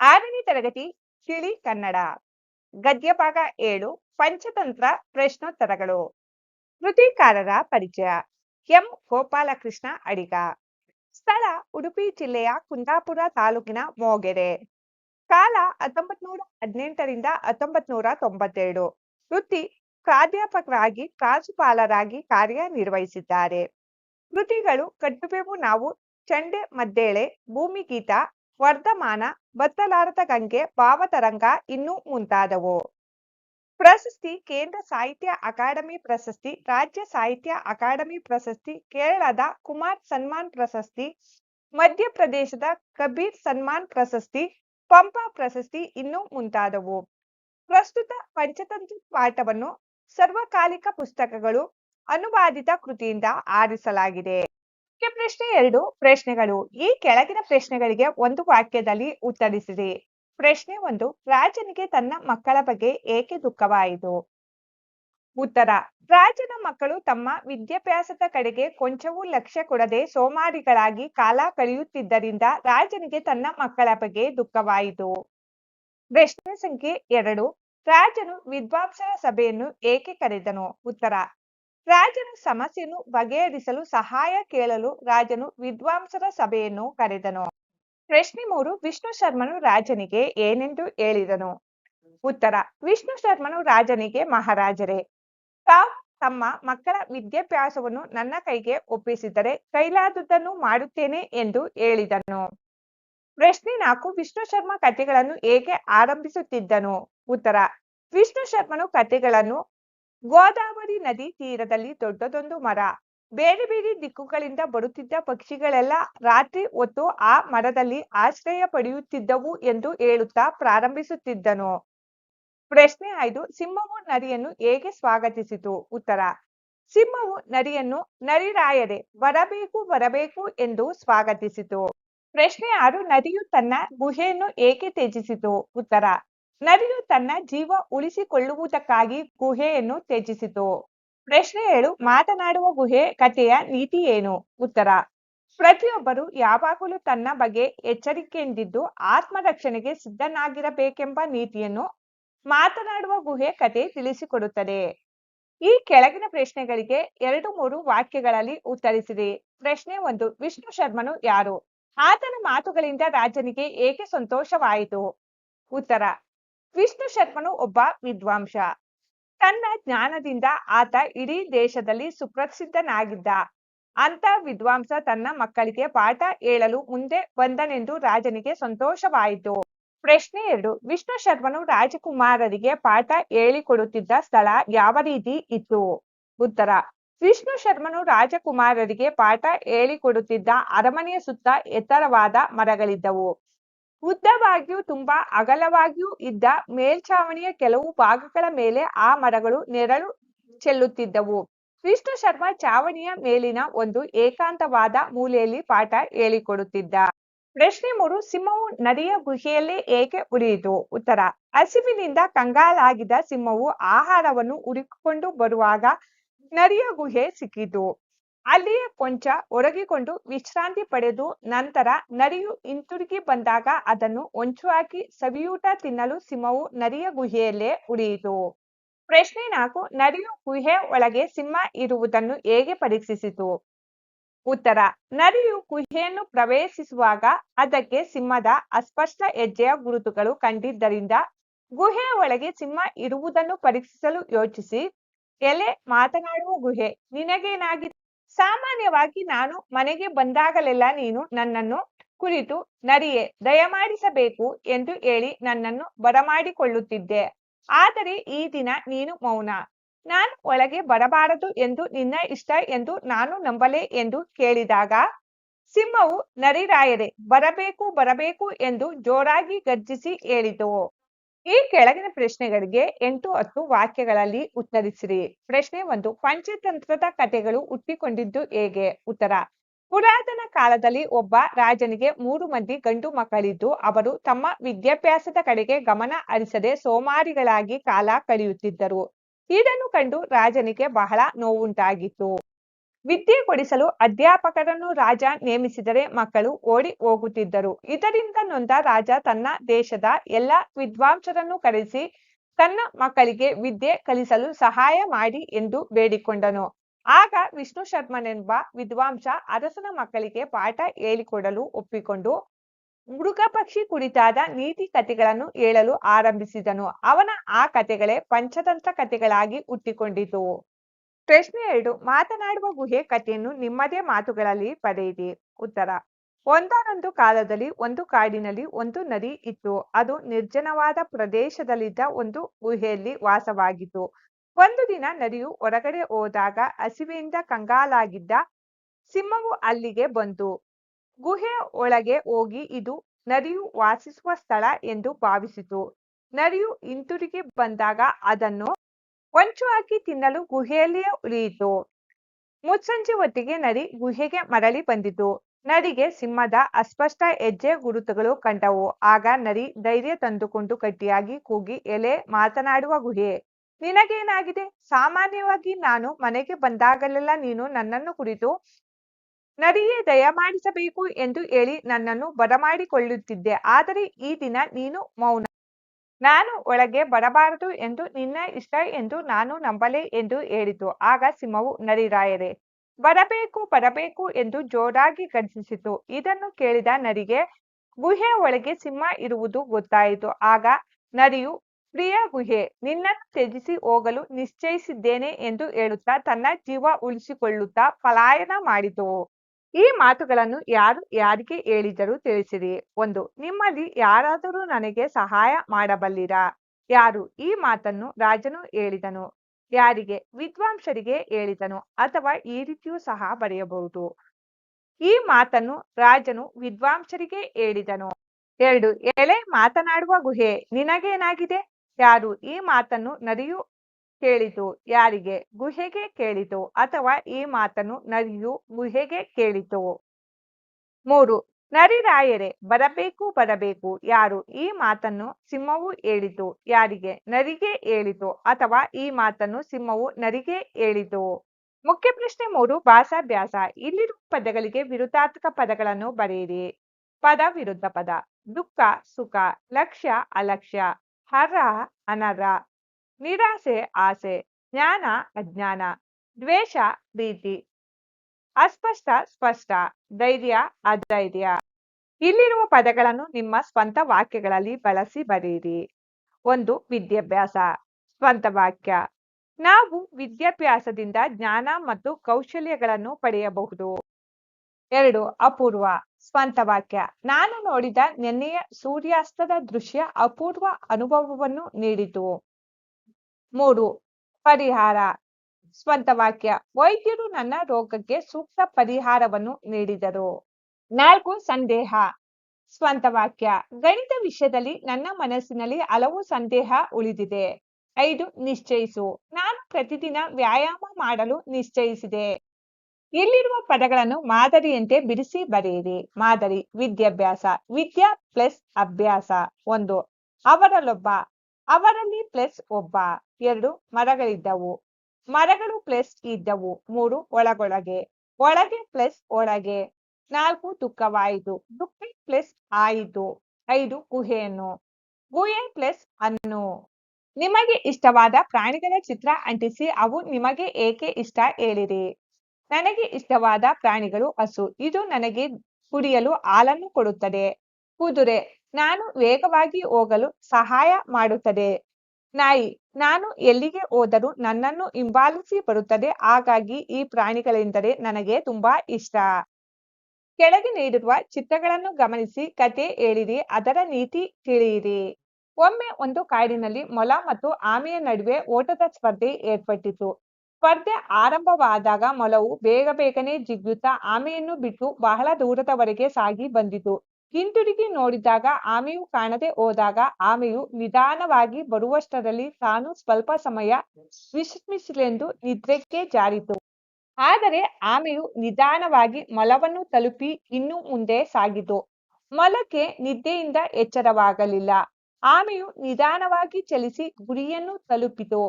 ಆರನೇ ತರಗತಿ ತಿಳಿ ಕನ್ನಡ. ಗದ್ಯ ಭಾಗ ಏಳು, ಪಂಚತಂತ್ರ ಪ್ರಶ್ನೋತ್ತರಗಳು. ಕೃತಿಕಾರರ ಪರಿಚಯ, ಎಂ. ಗೋಪಾಲಕೃಷ್ಣ ಅಡಿಗ. ಸ್ಥಳ, ಉಡುಪಿ ಜಿಲ್ಲೆಯ ಕುಂದಾಪುರ ತಾಲೂಕಿನ ಮೋಗೆರೆ. ಕಾಲ ಹತ್ತೊಂಬತ್ ನೂರ ಹದಿನೆಂಟರಿಂದ ಹತ್ತೊಂಬತ್ ನೂರ ತೊಂಬತ್ತೆರಡು. ವೃತ್ತಿ, ಪ್ರಾಧ್ಯಾಪಕರಾಗಿ ಪ್ರಾಂಶುಪಾಲರಾಗಿ ಕಾರ್ಯನಿರ್ವಹಿಸಿದ್ದಾರೆ. ಕೃತಿಗಳು ಕಟ್ಟುಬೆವು ನಾವು ಚಂಡೆ ಮದ್ದೇಳೆ ಭೂಮಿಗೀತ ವರ್ಧಮಾನ ಬತ್ತಲಾರದ ಗಂಗೆ, ಭಾವತರಂಗ ಇನ್ನೂ ಮುಂತಾದವು. ಪ್ರಶಸ್ತಿ ಕೇಂದ್ರ ಸಾಹಿತ್ಯ ಅಕಾಡೆಮಿ ಪ್ರಶಸ್ತಿ, ರಾಜ್ಯ ಸಾಹಿತ್ಯ ಅಕಾಡೆಮಿ ಪ್ರಶಸ್ತಿ, ಕೇರಳದ ಕುಮಾರ್ ಸನ್ಮಾನ್ ಪ್ರಶಸ್ತಿ, ಮಧ್ಯಪ್ರದೇಶದ ಕಬೀರ್ ಸನ್ಮಾನ್ ಪ್ರಶಸ್ತಿ, ಪಂಪ ಪ್ರಶಸ್ತಿ ಇನ್ನೂ ಮುಂತಾದವು. ಪ್ರಸ್ತುತ ಪಂಚತಂತ್ರ ಪಾಠವನ್ನು ಸರ್ವಕಾಲಿಕ ಪುಸ್ತಕಗಳು ಅನುವಾದಿತ ಕೃತಿಯಿಂದ ಆರಿಸಲಾಗಿದೆ. ಮುಖ್ಯ ಪ್ರಶ್ನೆ ಎರಡು ಪ್ರಶ್ನೆಗಳು. ಈ ಕೆಳಗಿನ ಪ್ರಶ್ನೆಗಳಿಗೆ ಒಂದು ವಾಕ್ಯದಲ್ಲಿ ಉತ್ತರಿಸಿರಿ ಪ್ರಶ್ನೆ ಒಂದು, ರಾಜನಿಗೆ ತನ್ನ ಮಕ್ಕಳ ಬಗ್ಗೆ ಏಕೆ ದುಃಖವಾಯಿತು? ಉತ್ತರ, ರಾಜನ ಮಕ್ಕಳು ತಮ್ಮ ವಿದ್ಯಾಭ್ಯಾಸದ ಕಡೆಗೆ ಕೊಂಚವೂ ಲಕ್ಷ್ಯ ಕೊಡದೆ ಸೋಮಾರಿಗಳಾಗಿ ಕಾಲ ಕಳೆಯುತ್ತಿದ್ದರಿಂದ ರಾಜನಿಗೆ ತನ್ನ ಮಕ್ಕಳ ಬಗ್ಗೆ ದುಃಖವಾಯಿತು. ಪ್ರಶ್ನೆ ಸಂಖ್ಯೆ ಎರಡು, ರಾಜನು ವಿದ್ವಾಂಸರ ಸಭೆಯನ್ನು ಏಕೆ ಕರೆದನು? ಉತ್ತರ ರಾಜನ ಸಮಸ್ಯೆಯನ್ನು ಬಗೆಹರಿಸಲು ಸಹಾಯ ಕೇಳಲು ರಾಜನು ವಿದ್ವಾಂಸರ ಸಭೆಯನ್ನು ಕರೆದನು. ಪ್ರಶ್ನೆ ಮೂರು, ವಿಷ್ಣು ಶರ್ಮನು ರಾಜನಿಗೆ ಏನೆಂದು ಹೇಳಿದನು? ಉತ್ತರ, ವಿಷ್ಣು ಶರ್ಮನು ರಾಜನಿಗೆ ಮಹಾರಾಜರೇ. ತಾವು ತಮ್ಮ ಮಕ್ಕಳ ವಿದ್ಯಾಭ್ಯಾಸವನ್ನು ನನ್ನ ಕೈಗೆ ಒಪ್ಪಿಸಿದರೆ ಕೈಲಾದದ್ದನ್ನು ಮಾಡುತ್ತೇನೆ ಎಂದು ಹೇಳಿದನು. ಪ್ರಶ್ನೆ ನಾಲ್ಕು, ವಿಷ್ಣು ಶರ್ಮ ಕಥೆಗಳನ್ನು ಹೇಗೆ ಆರಂಭಿಸುತ್ತಿದ್ದನು? ಉತ್ತರ, ವಿಷ್ಣು ಶರ್ಮನು ಕಥೆಗಳನ್ನು ಗೋದಾವರಿ ನದಿ ತೀರದಲ್ಲಿ ದೊಡ್ಡದೊಂದು ಮರ. ಬೇರೆ ಬೇರೆ ದಿಕ್ಕುಗಳಿಂದ ಬರುತ್ತಿದ್ದ ಪಕ್ಷಿಗಳೆಲ್ಲ ರಾತ್ರಿ ಹೊತ್ತು ಆ ಮರದಲ್ಲಿ ಆಶ್ರಯ ಪಡೆಯುತ್ತಿದ್ದವು ಎಂದು ಹೇಳುತ್ತಾ ಪ್ರಾರಂಭಿಸುತ್ತಿದ್ದನು. ಪ್ರಶ್ನೆ ಆಯ್ದು ಸಿಂಹವು ನರಿಯನ್ನು ಹೇಗೆ ಸ್ವಾಗತಿಸಿತು? ಉತ್ತರ, ಸಿಂಹವು ನರಿಯನ್ನು ನರಿರಾಯರೆ, ಬರಬೇಕು ಬರಬೇಕು ಎಂದು ಸ್ವಾಗತಿಸಿತು. ಪ್ರಶ್ನೆ ಆರು ನರಿಯು ತನ್ನ ಗುಹೆಯನ್ನು ಏಕೆ ತ್ಯಜಿಸಿತು? ಉತ್ತರ ನರಿಯು ತನ್ನ ಜೀವ ಉಳಿಸಿಕೊಳ್ಳುವುದಕ್ಕಾಗಿ ಗುಹೆಯನ್ನು ತ್ಯಜಿಸಿತು. ಪ್ರಶ್ನೆ ಏಳು, ಮಾತನಾಡುವ ಗುಹೆ ಕಥೆಯ ನೀತಿ ಏನು? ಉತ್ತರ, ಪ್ರತಿಯೊಬ್ಬರು ಯಾವಾಗಲೂ ತನ್ನ ಬಗ್ಗೆ ಎಚ್ಚರಿಕೆಯಿಂದಿದ್ದು ಆತ್ಮರಕ್ಷಣೆಗೆ ಸಿದ್ಧನಾಗಿರಬೇಕೆಂಬ ನೀತಿಯನ್ನು ಮಾತನಾಡುವ ಗುಹೆ ಕತೆ ತಿಳಿಸಿಕೊಡುತ್ತದೆ. ಈ ಕೆಳಗಿನ ಪ್ರಶ್ನೆಗಳಿಗೆ ಎರಡು ಮೂರು ವಾಕ್ಯಗಳಲ್ಲಿ ಉತ್ತರಿಸಿರಿ. ಪ್ರಶ್ನೆ ಒಂದು, ವಿಷ್ಣು ಶರ್ಮನು ಯಾರು? ಆತನ ಮಾತುಗಳಿಂದ ರಾಜನಿಗೆ ಏಕೆ ಸಂತೋಷವಾಯಿತು? ಉತ್ತರ ವಿಷ್ಣು ಶರ್ಮನು ಒಬ್ಬ ವಿದ್ವಾಂಸ. ತನ್ನ ಜ್ಞಾನದಿಂದ ಆತ ಇಡೀ ದೇಶದಲ್ಲಿ ಸುಪ್ರಸಿದ್ಧನಾಗಿದ್ದ. ಅಂತ ವಿದ್ವಾಂಸ ತನ್ನ ಮಕ್ಕಳಿಗೆ ಪಾಠ ಹೇಳಲು ಮುಂದೆ ಬಂದನೆಂದು ರಾಜನಿಗೆ ಸಂತೋಷವಾಯಿತು. ಪ್ರಶ್ನೆ ಎರಡು, ವಿಷ್ಣು ಶರ್ಮನು ರಾಜಕುಮಾರರಿಗೆ ಪಾಠ ಹೇಳಿಕೊಡುತ್ತಿದ್ದ ಸ್ಥಳ ಯಾವ ರೀತಿ ಇತ್ತು? ಉತ್ತರ, ವಿಷ್ಣು ಶರ್ಮನು ರಾಜಕುಮಾರರಿಗೆ ಪಾಠ ಹೇಳಿಕೊಡುತ್ತಿದ್ದ ಅರಮನೆಯ ಸುತ್ತ ಎತ್ತರವಾದ ಮರಗಳಿದ್ದವು. ಉದ್ದವಾಗಿಯೂ ತುಂಬಾ ಅಗಲವಾಗಿಯೂ ಇದ್ದ ಮೇಲ್ಛಾವಣಿಯ ಕೆಲವು ಭಾಗಗಳ ಮೇಲೆ ಆ ಮರಗಳು ನೆರಳು ಚೆಲ್ಲುತ್ತಿದ್ದವು. ವಿಷ್ಣು ಶರ್ಮ ಚಾವಣಿಯ ಮೇಲಿನ ಒಂದು ಏಕಾಂತವಾದ ಮೂಲೆಯಲ್ಲಿ ಪಾಠ ಹೇಳಿಕೊಡುತ್ತಿದ್ದ. ಪ್ರಶ್ನೆ ಮೂರು, ಸಿಂಹವು ನದಿಯ ಗುಹೆಯಲ್ಲೇ ಏಕೆ ಉಳಿಯಿತು ಉತ್ತರ, ಹಸಿವಿನಿಂದ ಕಂಗಾಲಾಗಿದ್ದ ಸಿಂಹವು ಆಹಾರವನ್ನು ಹುಡುಕಿಕೊಂಡು ಬರುವಾಗ ನರಿಯ ಗುಹೆ ಸಿಕ್ಕಿತು. ಅಲ್ಲಿಯೇ ಕೊಂಚ ಒರಗಿಕೊಂಡು ವಿಶ್ರಾಂತಿ ಪಡೆದು ನಂತರ ನರಿಯು ಹಿಂತಿರುಗಿ ಬಂದಾಗ ಅದನ್ನು ಹೊಂಚು ಹಾಕಿ ಸವಿಯೂಟ ತಿನ್ನಲು ಸಿಂಹವು ನರಿಯ ಗುಹೆಯಲ್ಲೇ ಉಳಿಯಿತು. ಪ್ರಶ್ನೆ ನಾಲ್ಕು, ನರಿಯು ಗುಹೆ ಒಳಗೆ ಸಿಂಹ ಇರುವುದನ್ನು ಹೇಗೆ ಪರೀಕ್ಷಿಸಿತು? ಉತ್ತರ, ನರಿಯು ಗುಹೆಯನ್ನು ಪ್ರವೇಶಿಸುವಾಗ ಅದಕ್ಕೆ ಸಿಂಹದ ಅಸ್ಪಷ್ಟ ಹೆಜ್ಜೆಯ ಗುರುತುಗಳು ಕಂಡಿದ್ದರಿಂದ ಗುಹೆಯ ಒಳಗೆ ಸಿಂಹ ಇರುವುದನ್ನು ಪರೀಕ್ಷಿಸಲು ಯೋಚಿಸಿ. ಎಲೆ ಮಾತನಾಡುವ ಗುಹೆ ನಿನಗೇನಾಗಿದೆ ಸಾಮಾನ್ಯವಾಗಿ ನಾನು ಮನೆಗೆ ಬಂದಾಗಲೆಲ್ಲ ನೀನು ನನ್ನನ್ನು ಕುರಿತು, ನರಿಯೇ, ದಯಮಾಡಿಸಬೇಕು ಎಂದು ಹೇಳಿ ನನ್ನನ್ನು ಬರಮಾಡಿಕೊಳ್ಳುತ್ತಿದ್ದೆ ಆದರೆ ಈ ದಿನ ನೀನು ಮೌನ. ನಾನು ಒಳಗೆ ಬರಬಾರದು ಎಂದು ನಿನ್ನ ಇಷ್ಟ ಎಂದು ನಾನು ನಂಬಲೇ ಎಂದು ಕೇಳಿದಾಗ, ಸಿಂಹವು ನರಿರಾಯರೆ, ಬರಬೇಕು ಬರಬೇಕು ಎಂದು ಜೋರಾಗಿ ಗರ್ಜಿಸಿ ಹೇಳಿತು. ಈ ಕೆಳಗಿನ ಪ್ರಶ್ನೆಗಳಿಗೆ ಎಂಟು ಹತ್ತು ವಾಕ್ಯಗಳಲ್ಲಿ ಉತ್ತರಿಸಿರಿ. ಪ್ರಶ್ನೆ ಒಂದು, ಪಂಚತಂತ್ರದ ಕಥೆಗಳು ಹುಟ್ಟಿಕೊಂಡಿದ್ದು ಹೇಗೆ? ಉತ್ತರ, ಪುರಾತನ ಕಾಲದಲ್ಲಿ ಒಬ್ಬ ರಾಜನಿಗೆ ಮೂರು ಮಂದಿ ಗಂಡು ಮಕ್ಕಳಿದ್ದು, ಅವರು ತಮ್ಮ ವಿದ್ಯಾಭ್ಯಾಸದ ಕಡೆಗೆ ಗಮನ ಹರಿಸದೆ ಸೋಮಾರಿಗಳಾಗಿ ಕಾಲ ಕಳೆಯುತ್ತಿದ್ದರು. ಇದನ್ನು ಕಂಡು ರಾಜನಿಗೆ ಬಹಳ ನೋವುಂಟಾಗಿತ್ತು. ವಿದ್ಯೆ ಕೊಡಿಸಲು ಅಧ್ಯಾಪಕರನ್ನು ರಾಜ ನೇಮಿಸಿದರೆ ಮಕ್ಕಳು ಓಡಿ ಹೋಗುತ್ತಿದ್ದರು. ಇದರಿಂದ ನೊಂದ ರಾಜ ತನ್ನ ದೇಶದ ಎಲ್ಲ ವಿದ್ವಾಂಸರನ್ನು ಕರೆಸಿ ತನ್ನ ಮಕ್ಕಳಿಗೆ ವಿದ್ಯೆ ಕಲಿಸಲು ಸಹಾಯ ಮಾಡಿ ಎಂದು ಬೇಡಿಕೊಂಡನು. ಆಗ ವಿಷ್ಣು ಶರ್ಮನೆಂಬ ವಿದ್ವಾಂಸ ಅರಸನ ಮಕ್ಕಳಿಗೆ ಪಾಠ ಹೇಳಿಕೊಡಲು ಒಪ್ಪಿಕೊಂಡು ಮೃಗ ಪಕ್ಷಿ ಕುರಿತಾದ ನೀತಿ ಕಥೆಗಳನ್ನು ಹೇಳಲು ಆರಂಭಿಸಿದನು. ಅವನ ಆ ಕಥೆಗಳೇ ಪಂಚತಂತ್ರ ಕಥೆಗಳಾಗಿ ಹುಟ್ಟಿಕೊಂಡಿತು. ಪ್ರಶ್ನೆ ಎರಡು, ಮಾತನಾಡುವ ಗುಹೆ ಕಥೆಯನ್ನು ನಿಮ್ಮದೇ ಮಾತುಗಳಲ್ಲಿ ಪಡೆಯಿರಿ. ಉತ್ತರ, ಒಂದಾನೊಂದು ಕಾಲದಲ್ಲಿ ಒಂದು ಕಾಡಿನಲ್ಲಿ ಒಂದು ನದಿ ಇತ್ತು. ಅದು ನಿರ್ಜನವಾದ ಪ್ರದೇಶದಲ್ಲಿದ್ದ ಒಂದು ಗುಹೆಯಲ್ಲಿ ವಾಸವಾಗಿತ್ತು. ಒಂದು ದಿನ ನದಿಯು ಹೊರಗಡೆ ಹೋದಾಗ ಹಸಿವೆಯಿಂದ ಕಂಗಾಲಾಗಿದ್ದ ಸಿಂಹವು ಅಲ್ಲಿಗೆ ಬಂತು. ಗುಹೆ ಒಳಗೆ ಹೋಗಿ ಇದು ನದಿಯು ವಾಸಿಸುವ ಸ್ಥಳ ಎಂದು ಭಾವಿಸಿತು. ನದಿಯು ಹಿಂತಿರುಗಿ ಬಂದಾಗ ಅದನ್ನು ಹೊಂಚು ಹಾಕಿ ತಿನ್ನಲು ಗುಹೆಯಲ್ಲಿಯೇ ಉಳಿಯಿತು. ಮುತ್ಸಂಜೆ ಹೊತ್ತಿಗೆ ನರಿ ಗುಹೆಗೆ ಮರಳಿ ಬಂದಿತು. ನರಿಗೆ ಸಿಂಹದ ಅಸ್ಪಷ್ಟ ಹೆಜ್ಜೆ ಗುರುತುಗಳು ಕಂಡವು. ಆಗ ನರಿ ಧೈರ್ಯ ತಂದುಕೊಂಡು ಗಟ್ಟಿಯಾಗಿ ಕೂಗಿ ಎಲೆ ಮಾತನಾಡುವ ಗುಹೆ. ನಿನಗೇನಾಗಿದೆ? ಸಾಮಾನ್ಯವಾಗಿ ನಾನು ಮನೆಗೆ ಬಂದಾಗಲೆಲ್ಲ ನೀನು ನನ್ನನ್ನು ಕುರಿತು ನರಿಯೇ ದಯಮಾಡಿಸಬೇಕು ಎಂದು ಹೇಳಿ ನನ್ನನ್ನು ಬರಮಾಡಿಕೊಳ್ಳುತ್ತಿದ್ದೆ. ಆದರೆ ಈ ದಿನ ನೀನು ಮೌನ ನಾನು ಒಳಗೆ ಬರಬಾರದು ಎಂದು ನಿನ್ನ ಇಷ್ಟ ಎಂದು ನಾನು ನಂಬಲೆ ಎಂದು ಹೇಳಿತು. ಆಗ ಸಿಂಹವು ನರಿರಾಯರೆ ಬರಬೇಕು ಬರಬೇಕು ಎಂದು ಜೋರಾಗಿ ಗರ್ಜಿಸಿತು. ಇದನ್ನು ಕೇಳಿದ ನರಿಗೆ ಗುಹೆ ಒಳಗೆ ಸಿಂಹ ಇರುವುದು ಗೊತ್ತಾಯಿತು. ಆಗ ನರಿಯು, ಪ್ರಿಯ ಗುಹೆ, ನಿನ್ನನ್ನು ತ್ಯಜಿಸಿ ಹೋಗಲು ನಿಶ್ಚಯಿಸಿದ್ದೇನೆ ಎಂದು ಹೇಳುತ್ತಾ ತನ್ನ ಜೀವ ಉಳಿಸಿಕೊಳ್ಳುತ್ತಾ ಪಲಾಯನ ಮಾಡಿತು. ಈ ಮಾತುಗಳನ್ನು ಯಾರು, ಯಾರಿಗೆ ಹೇಳಿದರೂ ತಿಳಿಸಿರಿ. ಒಂದು, ನಿಮ್ಮಲ್ಲಿ ಯಾರಾದರೂ ನನಗೆ ಸಹಾಯ ಮಾಡಬಲ್ಲಿರಾ? ಯಾರು ಈ ಮಾತನ್ನು ರಾಜನು ಹೇಳಿದನು? ಯಾರಿಗೆ ವಿದ್ವಾಂಸರಿಗೆ ಹೇಳಿದನು ಅಥವಾ ಈ ರೀತಿಯೂ ಸಹ ಬರೆಯಬಹುದು? ಈ ಮಾತನ್ನು ರಾಜನು ವಿದ್ವಾಂಸರಿಗೆ ಹೇಳಿದನು. ಎರಡು, ಎಲೆ ಮಾತನಾಡುವ ಗುಹೆ ನಿನಗೇನಾಗಿದೆ? ಯಾರು ಈ ಮಾತನ್ನು ನರಿಯು ಕೇಳಿತು, ಯಾರಿಗೆ? ಗುಹೆಗೆ ಕೇಳಿತು ಅಥವಾ ಈ ಮಾತನ್ನು ನರಿಯು ಗುಹೆಗೆ ಕೇಳಿತು? ಮೂರು, ನರಿರಾಯರೆ, ಬರಬೇಕು ಬರಬೇಕು. ಯಾರು? ಈ ಮಾತನ್ನು ಸಿಂಹವು ಹೇಳಿತು. ಯಾರಿಗೆ? ನರಿಗೆ ಹೇಳಿತು ಅಥವಾ ಈ ಮಾತನ್ನು ಸಿಂಹವು ನರಿಗೆ ಹೇಳಿತು? ಮುಖ್ಯ ಪ್ರಶ್ನೆ ಮೂರು, ಭಾಷಾಭ್ಯಾಸ. ಇಲ್ಲಿರುವ ಪದಗಳಿಗೆ ವಿರುದ್ಧಾರ್ಥಕ ಪದಗಳನ್ನು ಬರೆಯಿರಿ. ಪದ ವಿರುದ್ಧ ಪದ. ದುಃಖ, ಸುಖ, ಲಕ್ಷ್ಯ, ಅಲಕ್ಷ್ಯ. ಹರ ಅನರ ನಿರಾಸೆ ಆಸೆ ಜ್ಞಾನ ಅಜ್ಞಾನ ದ್ವೇಷ ಪ್ರೀತಿ ಅಸ್ಪಷ್ಟ ಸ್ಪಷ್ಟ ಧೈರ್ಯ ಅಧೈರ್ಯ ಇಲ್ಲಿರುವ ಪದಗಳನ್ನು ನಿಮ್ಮ ಸ್ವಂತ ವಾಕ್ಯಗಳಲ್ಲಿ ಬಳಸಿ ಬರೆಯಿರಿ. ಒಂದು, ವಿದ್ಯಾಭ್ಯಾಸ. ಸ್ವಂತ ವಾಕ್ಯ. ನಾವು ವಿದ್ಯಾಭ್ಯಾಸದಿಂದ ಜ್ಞಾನ ಮತ್ತು ಕೌಶಲ್ಯಗಳನ್ನು ಪಡೆಯಬಹುದು. ಎರಡು, ಅಪೂರ್ವ. ಸ್ವಂತ ವಾಕ್ಯ. ನಾನು ನೋಡಿದ ನೆನ್ನೆಯ ಸೂರ್ಯಾಸ್ತದ ದೃಶ್ಯ ಅಪೂರ್ವ ಅನುಭವವನ್ನು ನೀಡಿತು. ಮೂರು, ಪರಿಹಾರ, ಸ್ವಂತ ವಾಕ್ಯ. ವೈದ್ಯರು ನನ್ನ ರೋಗಕ್ಕೆ ಸೂಕ್ತ ಪರಿಹಾರವನ್ನು ನೀಡಿದರು. ನಾಲ್ಕು, ಸಂದೇಹ, ಸ್ವಂತ ವಾಕ್ಯ. ಗಣಿತ ವಿಷಯದಲ್ಲಿ ನನ್ನ ಮನಸ್ಸಿನಲ್ಲಿ ಹಲವು ಸಂದೇಹ ಉಳಿದಿದೆ. ಐದು, ನಿಶ್ಚಯಿಸು. ನಾನು ಪ್ರತಿದಿನ ವ್ಯಾಯಾಮ ಮಾಡಲು ನಿಶ್ಚಯಿಸಿದೆ. ಇಲ್ಲಿರುವ ಪದಗಳನ್ನು ಮಾದರಿಯಂತೆ ಬಿಡಿಸಿ ಬರೆಯಿರಿ. ಮಾದರಿ, ವಿದ್ಯಾಭ್ಯಾಸ, ವಿದ್ಯಾ ಪ್ಲಸ್ ಅಭ್ಯಾಸ. ಒಂದು, ಅವರಲ್ಲೊಬ್ಬ. ಅವರಲ್ಲಿ ಪ್ಲಸ್ ಒಬ್ಬ, ಎರಡು ಮರಗಳಿದ್ದವು. ಮರಗಳು ಪ್ಲಸ್ ಇದ್ದವು, ಮೂರು ಒಳಗೊಳಗೆ. ಒಳಗೆ ಪ್ಲಸ್ ಒಳಗೆ. ನಾಲ್ಕು ದುಃಖವಾಯಿತು. ದುಃಖ ಪ್ಲಸ್ ಆಯಿತು. ಐದು ಗುಹೆಯನ್ನು ಗುಹೆ ಪ್ಲಸ್ ಅನ್ನು. ನಿಮಗೆ ಇಷ್ಟವಾದ ಪ್ರಾಣಿಗಳ ಚಿತ್ರ ಅಂಟಿಸಿ, ಅವು ನಿಮಗೆ ಏಕೆ ಇಷ್ಟ ಹೇಳಿರಿ. ನನಗೆ ಇಷ್ಟವಾದ ಪ್ರಾಣಿಗಳು ಹಸು. ಇದು ನನಗೆ ಕುಡಿಯಲು ಹಾಲನ್ನು ಕೊಡುತ್ತದೆ. ಕುದುರೆ ನಾನು ವೇಗವಾಗಿ ಹೋಗಲು ಸಹಾಯ ಮಾಡುತ್ತದೆ. ನಾಯಿ, ನಾನು ಎಲ್ಲಿಗೆ ಹೋದರೂ ನನ್ನನ್ನು ಹಿಂಬಾಲಿಸಿ ಬರುತ್ತದೆ. ಹಾಗಾಗಿ ಈ ಪ್ರಾಣಿಗಳೆಂದರೆ ನನಗೆ ತುಂಬಾ ಇಷ್ಟ. ಕೆಳಗೆ ನೀಡಿರುವ ಚಿತ್ರಗಳನ್ನು ಗಮನಿಸಿ ಕತೆ ಹೇಳಿರಿ, ಅದರ ನೀತಿ ತಿಳಿಯಿರಿ. ಒಮ್ಮೆ ಒಂದು ಕಾಡಿನಲ್ಲಿ ಮೊಲ ಮತ್ತು ಆಮೆಯ ನಡುವೆ ಓಟದ ಸ್ಪರ್ಧೆ ಏರ್ಪಟ್ಟಿತು. ಸ್ಪರ್ಧೆ ಆರಂಭವಾದಾಗ ಮೊಲವು ಬೇಗ ಬೇಗನೆ ಜಿಗ್ಗುತ್ತಾ ಆಮೆಯನ್ನು ಬಿಟ್ಟು ಬಹಳ ದೂರದವರೆಗೆ ಸಾಗಿ ಬಂದಿತು. ಹಿಂತಿರುಗಿ ನೋಡಿದಾಗ ಆಮೆಯು ಕಾಣದೆ ಹೋದಾಗ ಆಮೆಯು ನಿಧಾನವಾಗಿ ಬರುವಷ್ಟರಲ್ಲಿ ತಾನು ಸ್ವಲ್ಪ ಸಮಯ ವಿಶ್ರಮಿಸಲೆಂದು ನಿದ್ರೆಗೆ ಜಾರಿತು. ಆದರೆ ಆಮೆಯು ನಿಧಾನವಾಗಿ ಮೊಲವನ್ನು ತಲುಪಿ ಇನ್ನು ಮುಂದೆ ಸಾಗಿತು. ಮೊಲಕ್ಕೆ ನಿದ್ದೆಯಿಂದ ಎಚ್ಚರವಾಗಲಿಲ್ಲ. ಆಮೆಯು ನಿಧಾನವಾಗಿ ಚಲಿಸಿ ಗುರಿಯನ್ನು ತಲುಪಿತು.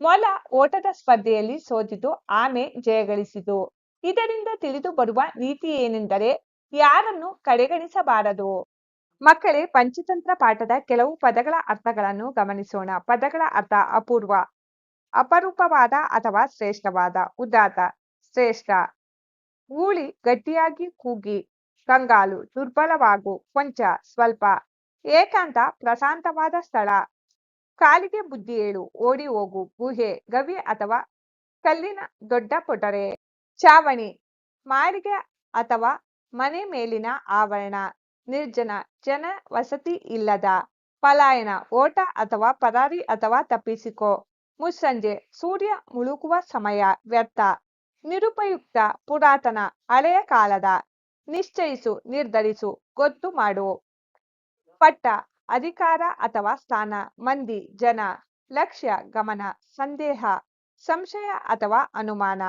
ಮೊಲ ಓಟದ ಸ್ಪರ್ಧೆಯಲ್ಲಿ ಸೋತಿತು, ಆಮೆ ಜಯಗಳಿಸಿತು. ಇದರಿಂದ ತಿಳಿದು ಬರುವ ನೀತಿ ಏನೆಂದರೆ ಯಾರನ್ನು ಕಡೆಗಣಿಸಬಾರದು? ಮಕ್ಕಳೇ, ಪಂಚತಂತ್ರ ಪಾಠದ ಕೆಲವು ಪದಗಳ ಅರ್ಥಗಳನ್ನು ಗಮನಿಸೋಣ. ಪದಗಳ ಅರ್ಥ ಅಪೂರ್ವ, ಅಪರೂಪವಾದ ಅಥವಾ ಶ್ರೇಷ್ಠವಾದ. ಉದಾತ ಶ್ರೇಷ್ಠ. ಗೂಳಿ ಗಟ್ಟಿಯಾಗಿ ಕೂಗಿ, ಕಂಗಾಲು, ದುರ್ಬಲವಾಗು, ಕೊಂಚ, ಸ್ವಲ್ಪ. ಏಕಾಂತ, ಪ್ರಶಾಂತವಾದ ಸ್ಥಳ. ಕಾಲಿಗೆ ಬುದ್ಧಿ ಏಳು, ಓಡಿ ಹೋಗು. ಗುಹೆ ಗವಿ ಅಥವಾ ಕಲ್ಲಿನ ದೊಡ್ಡ ಪೊಟರೆ ಚಾವಣಿ, ಮಾರಿಗೆ ಅಥವಾ ಮನೆ ಮೇಲಿನ ಆವರಣ, ನಿರ್ಜನ, ಜನ ವಸತಿ ಇಲ್ಲದ ಪಲಾಯನ ಓಟ ಅಥವಾ ಪರಾರಿ ಅಥವಾ ತಪ್ಪಿಸಿಕೋ. ಮುಸ್ಸಂಜೆ, ಸೂರ್ಯ ಮುಳುಗುವ ಸಮಯ, ವ್ಯರ್ಥ. ನಿರುಪಯುಕ್ತ, ಪುರಾತನ, ಹಳೆಯ ಕಾಲದ. ನಿಶ್ಚಯಿಸು, ನಿರ್ಧರಿಸು, ಗೊತ್ತು ಮಾಡು. ಪಟ್ಟ, ಅಧಿಕಾರ ಅಥವಾ ಸ್ಥಾನ, ಮಂದಿ, ಜನ. ಲಕ್ಷ್ಯ, ಗಮನ, ಸಂದೇಹ. ಸಂಶಯ ಅಥವಾ ಅನುಮಾನ.